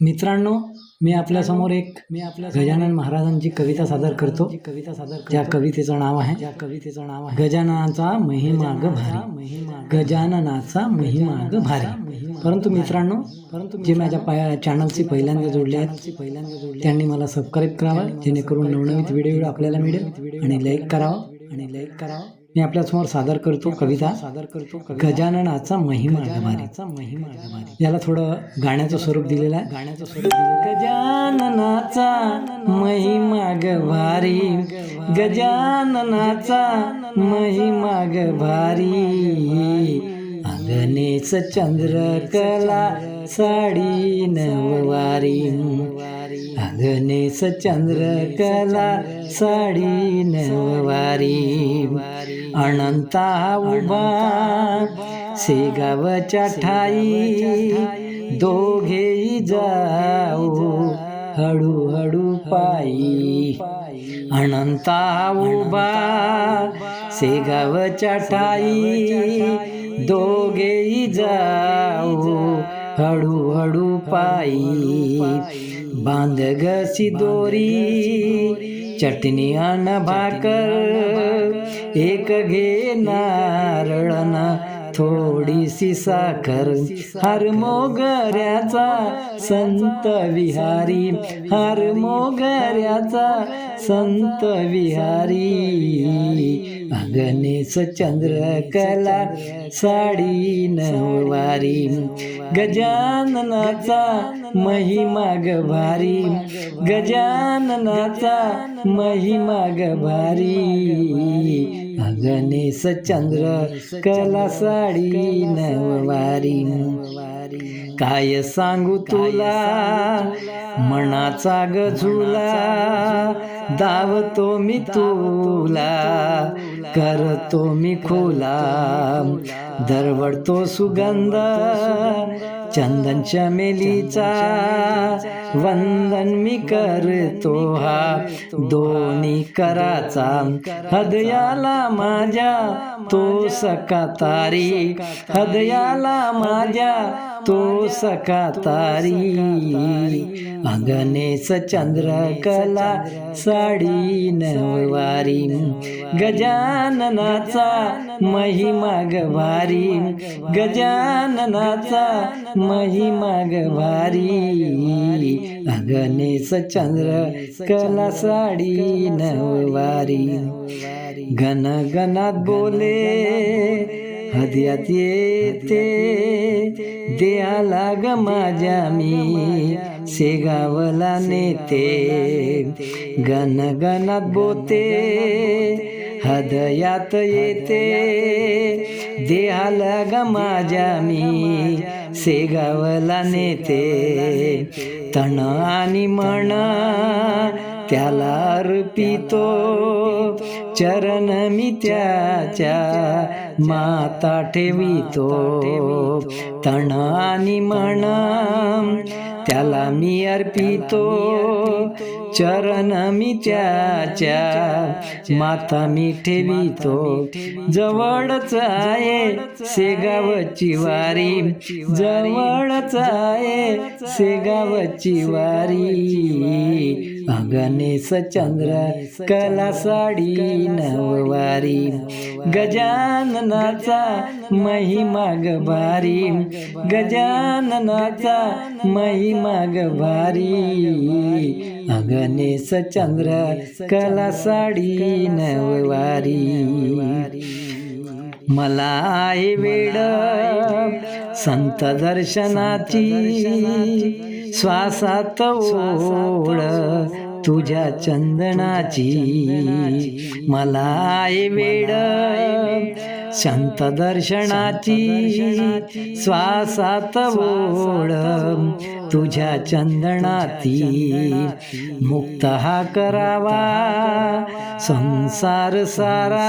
मित्रांनो मी आपल्यासमोर एक मी आपल्या गजानन महाराजांची कविता सादर करतो. कविता सादर ज्या कवितेचं नाव आहे. ज्या कवितेचं नाव आहे. गजाननाचा महिमा ग भारी. महिमा गजाननाचा महिमा ग भारी. परंतु मित्रांनो परंतु जे माझ्या पाया चॅनलशी पहिल्यांदा जोडले आहेत पहिल्यांदा जोडले त्यांनी मला सबस्क्राईब करावं. जेणेकरून नवनवीन व्हिडिओ आपल्याला मिळेल आणि लाईक करावं. आणि लाईक करावं. मी आपल्यासमोर सादर करतो कविता. सादर करतो गजाननाचा महिमा गभारीचा महिमा याला थोडं गाण्याचं स्वरूप दिलेलं आहे. गाण्याचं स्वरूप दिलेलं गजाननाचा महिमा गभारी गजाननाचा महिमा गणेश चंद्र कला साडी नववारी. गणेश चंद्र कला साडी नवारी अनंता उभा. शेगावच्या ठाई. दोघेही जाऊ. हळूहळू पायी. अनंता उभा. शेगावच्या ठाई. दोघेही जाऊ. हळूहळू पायी बांध गसी दोरी चटणी अन भाकर एक घे नारळन थोडीशी साखर हर मोगऱ्याचा संत विहारी हर मोगऱ्याचा संत विहारी. गणेश चंद्र कला साडी नववारी गजाननाचा महिमा ग भारी गजाननाचा महिमा ग भारी. गणेश चंद्र कला साडी नववारी काय सांगू तुला? मनाचा गझुला दावतो मी तुला करतो मी खोला दरवडतो सुगंध चंदन चमेलीचा वंदन मी करतो हा. दोन्ही कराचा हृदयाला माझ्या तो सका तारी हृदयाला माझ्या तो सका तारी गणेश चंद्र कला साडी नववारी गजाननाचा महिमा गभारी गजाननाचा महिमा गभारी गणेश चंद्र कला साडी नववारी गण गणात बोले हदयात येते देहाला ग माझ्या मी शेगावला नेते गणगणात बोते हदयात येते देहाला ग माझ्या मी शेगावला नेते तण आणि म्हण त्याला अर्पितो चरण मी त्याच्या माता ठेवितो. तण आणि म्हण त्याला मी अर्पितो. चरण मी त्याच्या माता मी ठेवितो. जवळच आहे सेगावची वारी. जवळच आहे सेगावची वारी. गणेश चंद्र कला साडी नववारी गजाननाचा महिमा गभारी गजाननाचा महिमा गभारी गणेश चंद्र कला साडी नववारी. मला आहे वेळ संत दर्शनाची श्वासात ओढ तुझ्या चंदनाची मला आहे वेळ संत दर्शनाची श्वासात ओळ तुझ्या चंदनाती मुक्त हा करावा. संसार सारा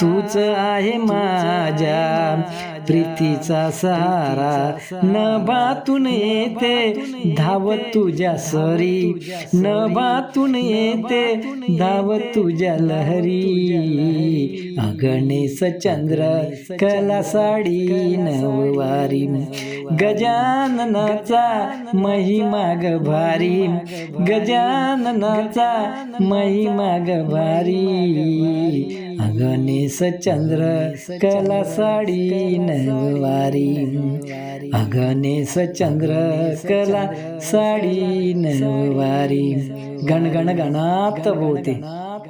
तूच आहे माझ्या. प्रीतीचा सहारा नभातून येते धावत तुझ्या सरी. नभातून येते धावत तुझ्या लहरी. गणेश चंद्र कला साडी नववारी. गजाननाचा महिमा ग भारी. गजाननाचा महिमा ग भारी. गणेश चंद्र कला साडी नववारी गणेश चंद्र कला साडी नववारी गण गण गणात बोलते।